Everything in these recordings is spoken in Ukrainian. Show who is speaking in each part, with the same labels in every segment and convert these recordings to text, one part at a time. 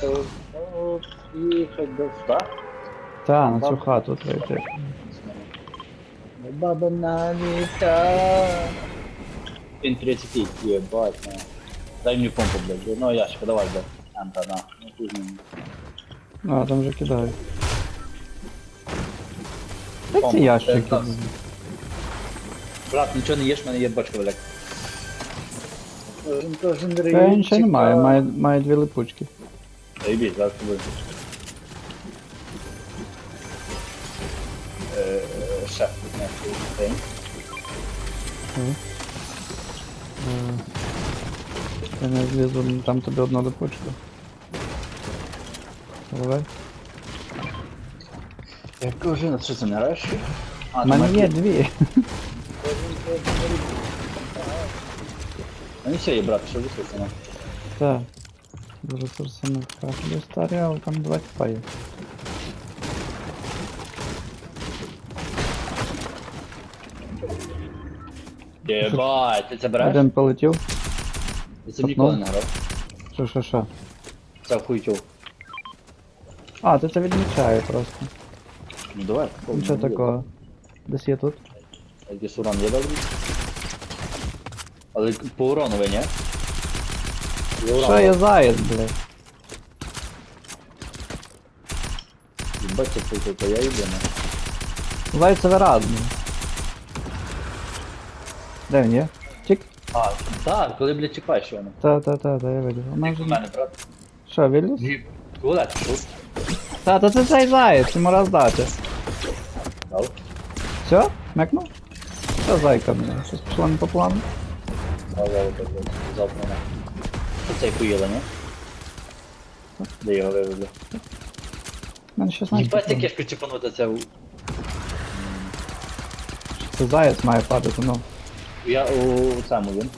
Speaker 1: то ну, їхати до сюди.
Speaker 2: Та, на цю хату треба йти.
Speaker 1: Баба наліта. Він 30 єбать, на. Дай мені помпу, блядь. Ну, ящика, давай, блядь. Анта, на. Ну, хуй з ним.
Speaker 2: А, там вже кидають. Де ці
Speaker 1: Помпа,
Speaker 2: ящики?
Speaker 1: це нас. Брат, нічого не їш, в мене є бачка, блядь. Кожен, кожен
Speaker 2: Та нічого немає, має, має дві липучки.
Speaker 1: Заебись, зараз тобі. Е, Шеф, не.
Speaker 2: Е, Я не злізу, там тобі одна липучка. Давай.
Speaker 1: Я кажу, що це не граєш? А,
Speaker 2: У мене є дві.
Speaker 1: Ну все, є, брат, що високо.
Speaker 2: Так. Дуже сарсами каплю старі, але там два тіпа є.
Speaker 1: Єбать, ти це береш?
Speaker 2: Один полетів.
Speaker 1: Ти це ніколи не грав.
Speaker 2: Що, що, що?
Speaker 1: Це хуйтю.
Speaker 2: А, ти це відмічає просто.
Speaker 1: Ну давай.
Speaker 2: Нічого такого. Десь є тут.
Speaker 1: Якийсь урон є добрий? Але по урону ви, ні?
Speaker 2: Що є заяць, блядь?
Speaker 1: Це хуйтю, то я їду, не?
Speaker 2: Зайцеве разне. Де він є? Тік?
Speaker 1: А, так, коли, блядь, чекаєш його.
Speaker 2: Та, та, та, та, я видів. Вона вже...
Speaker 1: у мене, брат.
Speaker 2: Що, виліз?
Speaker 1: Ні, Туалет, тут.
Speaker 2: Та, та це цей заяць, йому роздати.
Speaker 1: Дав.
Speaker 2: Все? Мекнув? Що зайка, блядь? Щось пішло не по плану?
Speaker 1: Але от блядь, завтра не. Що це ні? Де його вивезли?
Speaker 2: У мене 16
Speaker 1: Їбать,
Speaker 2: патронів.
Speaker 1: яке чіпанути це. у-
Speaker 2: Це заяць має падати, ну.
Speaker 1: Я у цьому він.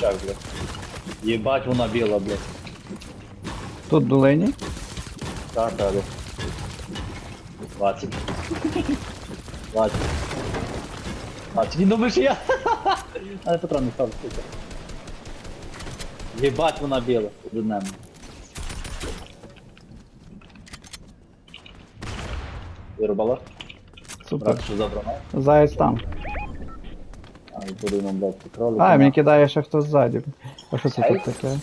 Speaker 1: Шаг, блядь. Єбать, вона біла, блядь.
Speaker 2: Тут в долині.
Speaker 1: Так, так, блядь. 20. 20. 20. Він думає, що я. Але патрон не став, сука. Єбать, вона біла. Перед нами. Вирубала?
Speaker 2: Супер.
Speaker 1: Забрано?
Speaker 2: Заяць там.
Speaker 1: А, і подумав, блядь, ти кролик.
Speaker 2: А, мені кидає ще хтось ззаді. А що це тут таке?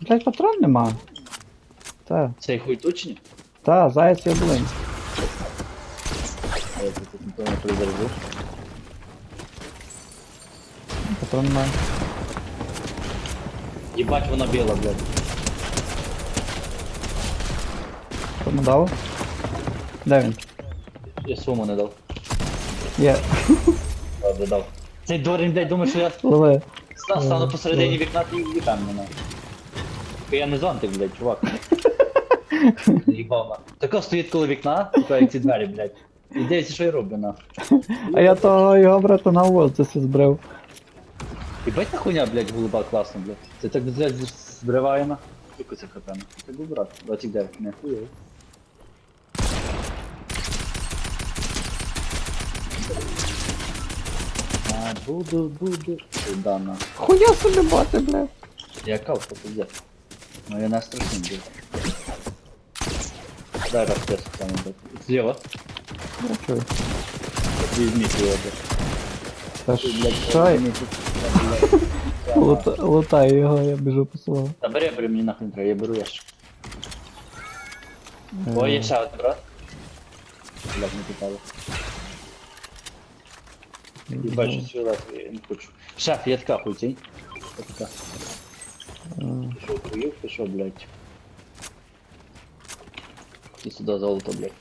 Speaker 2: Блять, патрон нема. Та,
Speaker 1: Цей хуй точні?
Speaker 2: та, заяць є в долині.
Speaker 1: Я тут не придержу.
Speaker 2: Патрон немає.
Speaker 1: Єбать, вона біла, блядь.
Speaker 2: Кому дав? Де він?
Speaker 1: Я суму не дав.
Speaker 2: Є.
Speaker 1: Добре, дав. Цей дурень, блядь, думає, що я
Speaker 2: Лови.
Speaker 1: ста- стану посередині вікна і вікам мене. Я не зонтик, блядь, чувак. Їбав на. Тако стоїть коло вікна, тако як ці двері, блядь. І дивиться, що я роблю, на.
Speaker 2: А я того його брата на воздусі збрив.
Speaker 1: Єбать та хуйня, блядь, голуба класно, блядь. Це так, блядь, збриває на. Скільки це хп? Це був брат. 29, не хуйово. А, буду, буду. На.
Speaker 2: Хуя собі бати, блядь.
Speaker 1: Я кав, що ти. Ну я на страшним був. Дай раз я сам блядь. Зліва.
Speaker 2: Я чую.
Speaker 1: Візьміть його, блядь.
Speaker 2: Та
Speaker 1: Ти, блядь,
Speaker 2: що? я-
Speaker 1: візьміть, блядь.
Speaker 2: Лута- Лутаю його, я біжу по селу.
Speaker 1: Та бери, бери, мені нахрен треба, я беру ящик. О, є ще один брат. Блядь, не питали. І бачу сюди, я не хочу. Шеф, я така хуй цей. Я така. Ти що, охуєв, ти що, блядь? Ти сюди золото, блядь.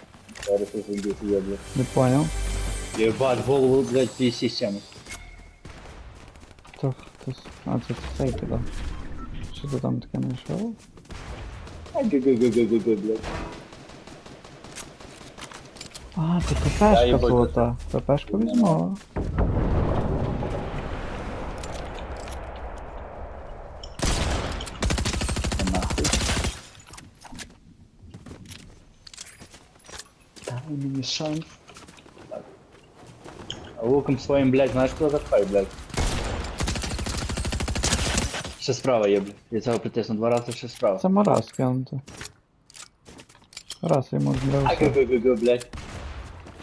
Speaker 1: Зараз я зайду, я, блядь.
Speaker 2: Не понял.
Speaker 1: Ебать, голову, блядь, цієї системи.
Speaker 2: То хтось. А, це цей кидав. Що ти там таке знайшов?
Speaker 1: Ай, га-га-га-га-га, блядь.
Speaker 2: А, це
Speaker 1: Я
Speaker 2: ППшка
Speaker 1: їбать.
Speaker 2: золота. ППшку візьму.
Speaker 1: Нахуй. Дай мені шанс. Так. А луком своїм, блядь, знаєш, куди запхай, блядь? Ще справа є, блядь. Я цього притисну два рази, ще справа.
Speaker 2: Це мораз кинути. Раз йому
Speaker 1: А
Speaker 2: здрав.
Speaker 1: гу гу гу блядь.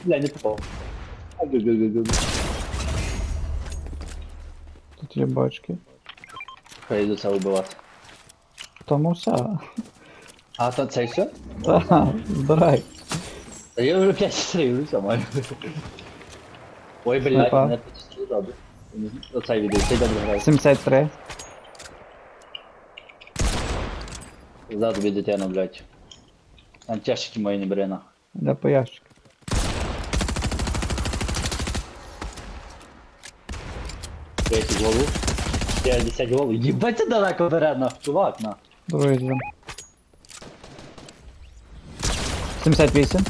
Speaker 1: Бля, не попав. А гу гу гу гу
Speaker 2: Тут є бочки.
Speaker 1: Хай йду це вбивати.
Speaker 2: Тому все.
Speaker 1: А то це все?
Speaker 2: Та, збирай.
Speaker 1: Та я вже 5 стрів, все маю. Ой, блядь,
Speaker 2: Снайпа.
Speaker 1: мене тут добре. Не знаю, Оцей відео, цей добре грає.
Speaker 2: 73.
Speaker 1: Ззаду від дитину, блядь. Там тяжкі мої не бери нахуй.
Speaker 2: Де по ящик.
Speaker 1: Третій голову. 50 голову. Їбать це далеко бере нахуй, чувак, на.
Speaker 2: Другий злом. 78.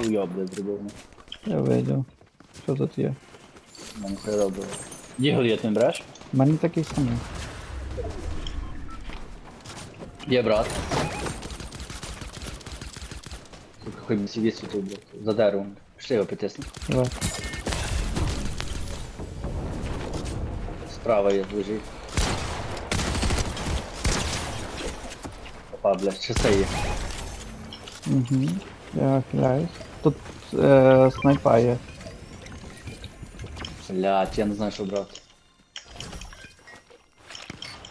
Speaker 1: Уйоб, блядь, зробив.
Speaker 2: Я видів. Що тут є?
Speaker 1: Мене це робило. Дігл не береш?
Speaker 2: У мене такий самий.
Speaker 1: Є брат. Хоч би сидіть тут, блядь, за деревом. Пішли його притисни.
Speaker 2: Давай.
Speaker 1: Справа є, лежить. Опа, блядь, ще це є.
Speaker 2: Угу. Я хиляюсь. Тут е, снайпа є.
Speaker 1: Блядь, я не знаю, що брати.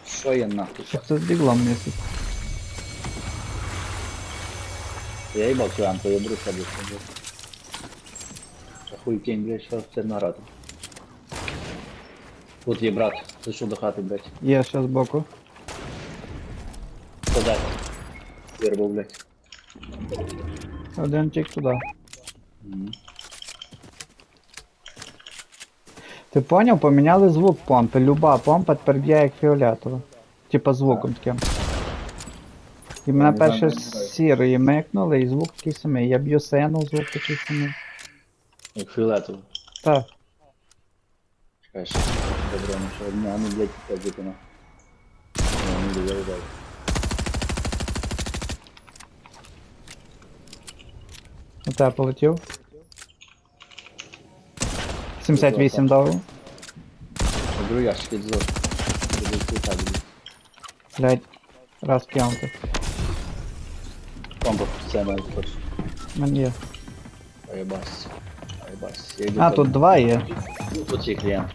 Speaker 1: Що є нахуй?
Speaker 2: Що це з біглом місяць?
Speaker 1: Я їбав цю амку, я беру себе. блядь. Ахуй кінь, блядь, що це награти. Тут є брат, зайшов до хати, блядь.
Speaker 2: Є ще збоку.
Speaker 1: Подай. Вірбов, блядь.
Speaker 2: Один тік туди.
Speaker 1: Мгм.
Speaker 2: Ти поняв? Поміняли звук помпи. Люба помпа тепер б'є як фіолетова. Типа звуком таким. І мене перше
Speaker 1: не
Speaker 2: сірої микнули, і звук такий самий. Я б'ю сену, звук такий самий.
Speaker 1: Як фіолетово.
Speaker 2: Так.
Speaker 1: Чекай, що добре, ну що одне, а ну, блядь, так виконав. Ну, не довіряю.
Speaker 2: Тебе полетів. 78 дав.
Speaker 1: Я беру ящик йти так, блядь.
Speaker 2: Блять. Раз к'янути.
Speaker 1: Комбо, це має хоч.
Speaker 2: У мене є.
Speaker 1: Поєбась. Поєбась. Я йду
Speaker 2: А,
Speaker 1: там.
Speaker 2: тут два є.
Speaker 1: Ну, Тут є клієнт.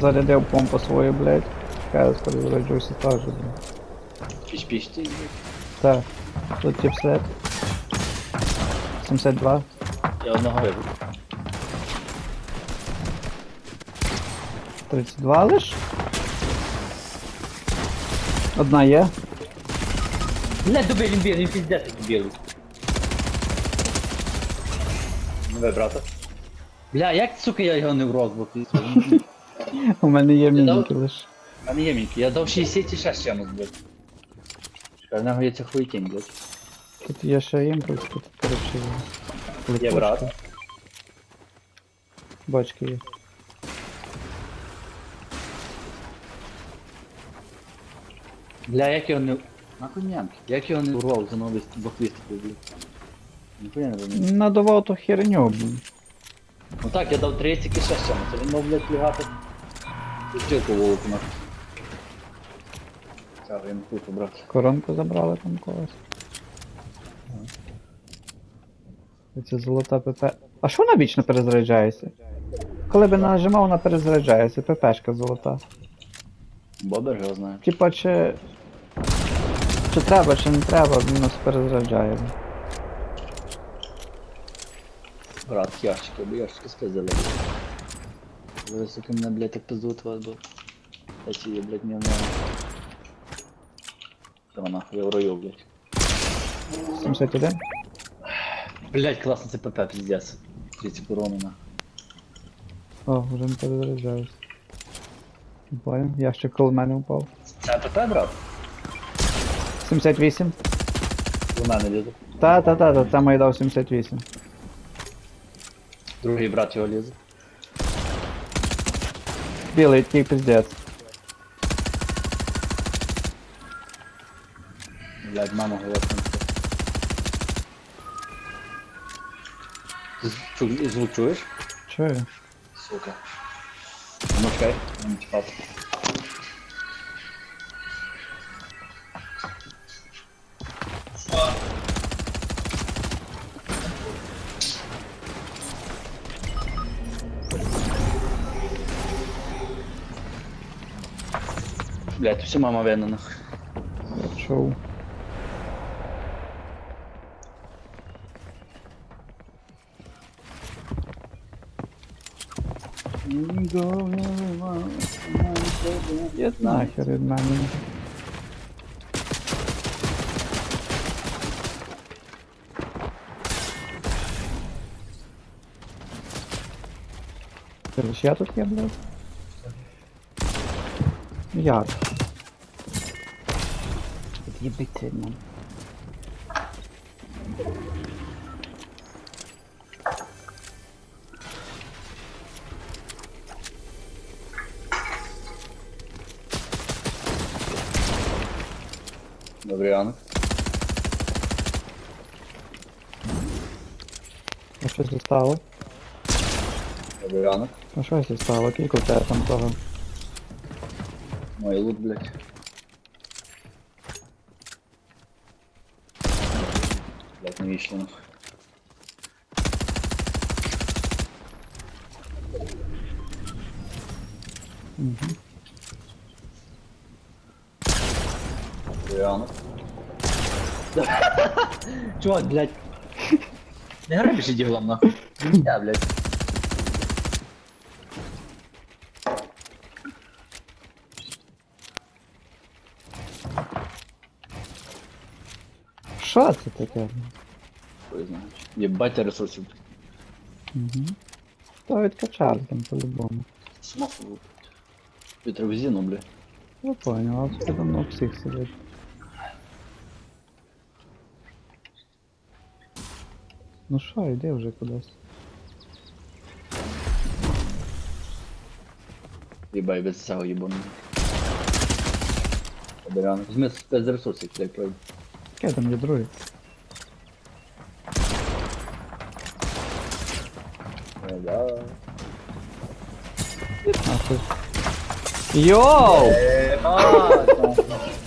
Speaker 2: Зарядив помпу свою, блять. Чекаю, скоро заряджуся теж, блядь.
Speaker 1: Піч-піч ти, блядь.
Speaker 2: Так. Тут тип след. 72.
Speaker 1: Я одного вибив.
Speaker 2: 32 лиш. Одна є.
Speaker 1: Добий, він білий, він піздець білий. Нове, брата. Бля, як, сука, я його не в розбух візьму?
Speaker 2: У мене є
Speaker 1: дав?
Speaker 2: мінки лиш.
Speaker 1: А не є мінки, я дав 60 і ще з чимось, блядь. В нього є ця хуйтінь, блядь.
Speaker 2: Тут є ще імпульс, тут коротше.
Speaker 1: Є брат.
Speaker 2: Бочки є.
Speaker 1: Бля, як його не... Нахуй нямки. Як його не урвав за новий двохвістиків, блядь. Ніхуя не розумію.
Speaker 2: Надавав ту херню, блін.
Speaker 1: Ну так, я дав 30 і ще а він мав, блядь, лягати. Стрілку волоку нахуй. Я не хочу, брат.
Speaker 2: Коронку забрали там когось. Це золота ПП. А що вона вічно перезаряджається? Коли би нажимав, вона перезаряджається, ППшка золота.
Speaker 1: Бобер його знає.
Speaker 2: Типа чи. Чи треба, чи не треба, він нас перезаряджає.
Speaker 1: Брат, ящики, бо ящики спиздили. Ви, сука, мене, блядь, так пиздут вас, бо... Та є, блядь, не знаю. Та вона, я в раю, блядь.
Speaker 2: 71?
Speaker 1: Блядь, класно це ПП, пиздец. 30 уронена.
Speaker 2: О, вже не перезаряджаюсь. Понял, ящик коло мене впав.
Speaker 1: Це ПП, брат?
Speaker 2: 78?
Speaker 1: У мене лізе.
Speaker 2: Та, та, та, та, там я дав 78.
Speaker 1: Другий брат його лізе.
Speaker 2: Білий такий пиздець.
Speaker 1: Блядь, мама голосом. З- чу- Звук чуєш?
Speaker 2: Чую.
Speaker 1: Сука. Ну чекай, не чекати. Блять, все мама винна нахуй.
Speaker 2: Я чув. Є нахер від мене. Ти лиш я тут є, блядь? Як? Від'їбіться від мене.
Speaker 1: Добрий ранок.
Speaker 2: А що це стало?
Speaker 1: Добрий ранок.
Speaker 2: А що це стало? Кілько в тебе там того?
Speaker 1: Мой лут, блять. Блять, не вийшло нахуй.
Speaker 2: Угу.
Speaker 1: Добрий ранок. Чувак, блять. Не грай більше ділом, нахуй. Я, блять.
Speaker 2: Що це таке?
Speaker 1: Хуй знає. Єбать ресурсів.
Speaker 2: Угу. То відкачали там по-любому.
Speaker 1: Смаху. Петровзіну, бля.
Speaker 2: Я понял, а тут давно всіх сидить. Ну що, йди вже кудись.
Speaker 1: Єбай, без цього. Добрий ранок. Візьми без ресурсів, блядь, пройди.
Speaker 2: Яке там є другий?
Speaker 1: Да.
Speaker 2: А. Йоу!
Speaker 1: Ебать!